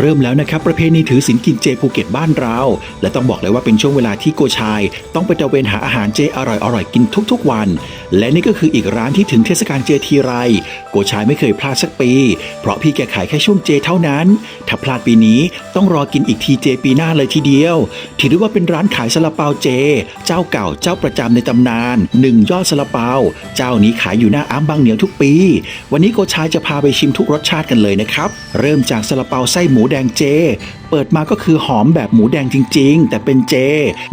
เริ่มแล้วนะครับประเพณีถือศีลกินเจภูเก็ตบ้านเรา และต้องบอกเลยว่าเป็นช่วงเวลาที่โกชาย ต้องไปตะเวนหาอาหารเจอร่อยๆกินทุกๆวัน และนี่ก็คืออีกร้านที่ถึงเทศกาลเจทีไร โกชายไม่เคยพลาดสักปี เพราะพี่แกขายแค่ช่วงเจเท่านั้น ถ้าพลาดปีนี้ต้องรอกินอีกทีเจปีหน้าเลยทีเดียว ถือได้ว่าเป็นร้านขายซาลาเปาเจ เจ้าเก่าเจ้าประจำในตำนานหนึ่งยอดซาลาเปา เจ้านี้ขายอยู่หน้าอ้ามบางเหนียวทุกปี วันนี้โกชายจะพาไปชิมทุกรสชาติกันเลยนะครับเริ่มจากซาลาเปาไส้หมููแดงเจ เปิดมาก็คือหอมแบบหมูแดงจริง ๆ แต่เป็นเจ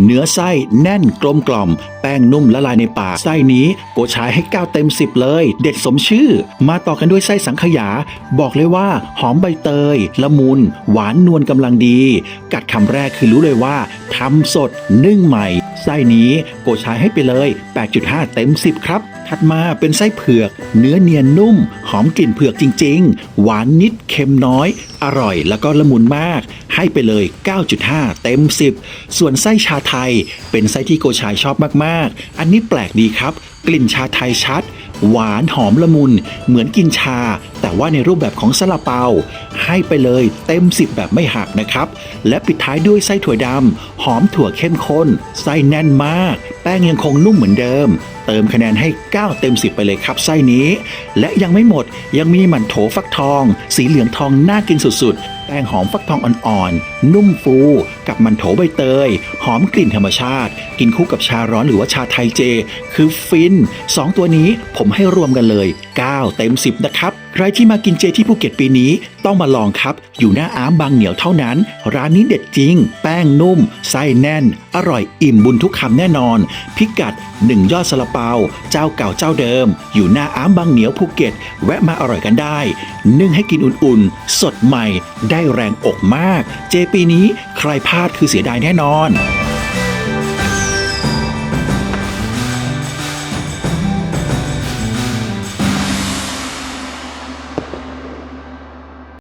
เนื้อไส้แน่นกลมกล่อม แป้งนุ่มละลายในปาก ไส้นี้โกชายให้ 9 เต็ม 10 เลย เด็ดสมชื่อ มาต่อกันด้วยไส้สังขยา บอกเลยว่าหอมใบเตย ละมุน หวานนวลกำลังดี กัดคำแรกคือรู้เลยว่าทำสดนึ่งใหม่ ส้นี้โกชายให้ไปเลย 8.5 เต็ม 10 ครับ ถัดมาเป็นไส้เผือก เนื้อเนียนนุ่ม หอมกลิ่นเผือกจริง ๆ หวานนิดเค็มน้อย อร่อยแล้วก็ละมุนมาก ให้ไปเลย 9.5 เต็ม 10 ส่วนไส้ชาไทย เป็นไส้ที่โกชายชอบมากๆ อันนี้แปลกดีครับ กลิ่นชาไทยชัด หวานหอมละมุน เหมือนกินชา แต่ว่าในรูปแบบของซาลาเปา ให้ไปเลยเต็ม 10 แบบไม่หักนะครับ และปิดท้ายด้วยไส้ถั่วดำหอมถั่วเข้มข้น ไส้แน่นมาก ป้งยังคงนุ่มเหมือนเดิม เติมคะแนนให้ 9 เต็ม 10 ไปเลยครับไส้นี้ และยังไม่หมดยังมีหมั่นโถฟักทอง สีเหลืองทองน่ากินสุดๆ แป้งหอมฟักทองอ่อนๆ นุ่มฟู กับหมันโถใบเตย หอมกลิ่นธรรมชาติ กินคู่กับชาร้อนหรือว่าชาไทยเจ คือฟิน 2 ตัวนี้ผมให้รวมกันเลย 9 เต็ม 10 นะครับ ใครที่มากินเจที่ภูเก็ตปีนี้ต้องมาลองครับ อยู่หน้าอ้ามบางเหนียวเท่านั้น ร้านนี้เด็ดจริง แป้งนุ่ม ไส้แน่น อร่อยอิ่มบุญทุกคำแน่นอน พิกัด1ยอดซาลาเปา เจ้าเก่าเจ้าเดิม อยู่หน้าอ้ามบางเหนียวภูเก็ต แวะมาอร่อยกันได้ นึ่งให้กินอุ่นๆ สดใหม่ ได้แรงอกมาก เจปีนี้ใครพลาดคือเสียดายแน่นอน